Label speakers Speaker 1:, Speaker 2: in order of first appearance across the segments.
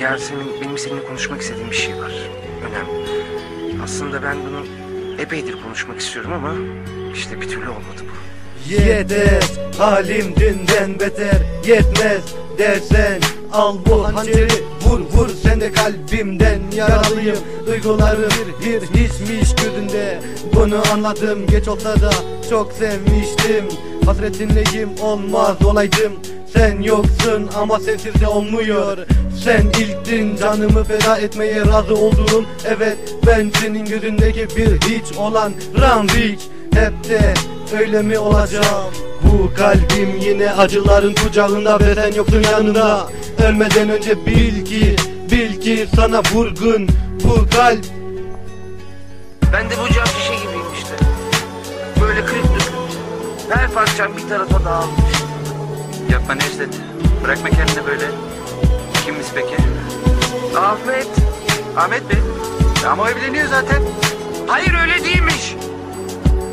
Speaker 1: Yasemin benim seninle konuşmak istediğim bir şey var. Önemli. Aslında ben bunu epeydir konuşmak istiyorum ama işte bir türlü olmadı bu.
Speaker 2: Yeter halim dünden beter Yetmez dersen al bu hançeri Vur vur sen de kalbimden yaralıyım Duygularım bir, hiçmiş gözünde Bunu anladım geç olsa da çok sevmiştim Hasretinleyim olmaz olaydım sen yoksun ama sensiz de olmuyor Sen ilktin canımı feda etmeye razı olduğum Evet ben senin gözündeki bir hiç olan Rambik Hep de öyle mi olacağım Bu kalbim yine acıların kucağında ve sen yoksun yanında Ölmeden önce bil ki bil ki sana vurgun bu kalp
Speaker 1: Ben de bu cam şişe gibiyim işte. Böyle kırık dökük. Her parçam bir tarafa dağılmış.
Speaker 3: Yapma Necdet. Bırakma kendini böyle. Kimiz peki?
Speaker 1: Ahmet.
Speaker 3: Ahmet Bey. Ama o evleniyor zaten.
Speaker 1: Hayır öyle değilmiş.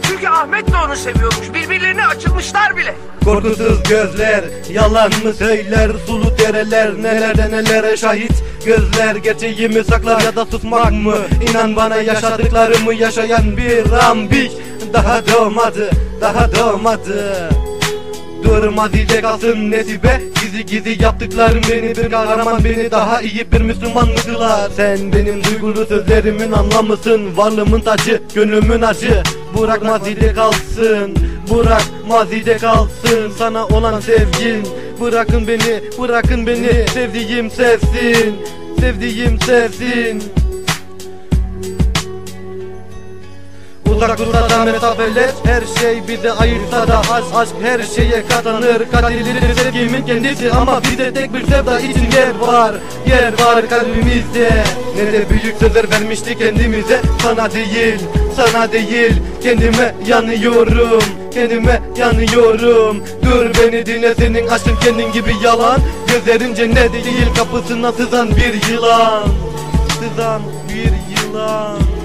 Speaker 1: Çünkü Ahmet de onu seviyormuş. Birbirlerine açılmışlar bile.
Speaker 2: Korkusuz gözler yalan mı söyler Sulu dereler nelerde nelere şahit Gözler gerçeği mi saklar ya da susmak mı İnan bana yaşadıklarımı yaşayan bir rambik Daha doğmadı daha doğmadı Durmaz iyice kalsın nesibe Gizli gizli yaptıklarım beni bir kahraman Beni daha iyi bir Müslüman mı Sen benim duygulu sözlerimin anlamısın Varlığımın tacı gönlümün acı. Bırak mazide kalsın Bırak mazide kalsın Sana olan sevgin Bırakın beni bırakın beni. Sevdiğim sevsin Sevdiğim sevsin Uzak dursa da mesafeler Her şey bizi ayırsa da aşk Aşk her şeye katlanır. Katilidir sevgimin kendisi? Ama bize tek bir sevda için yer var. Yer var kalbimizde. Ne de büyük sözler vermişti kendimize. Sana değil, sana değil. Kendime yanıyorum Kendime yanıyorum. Dur beni dinle senin aşkın kendin gibi yalan. Gözlerim cennet değil Kapısına sızan bir yılan. Sızan bir yılan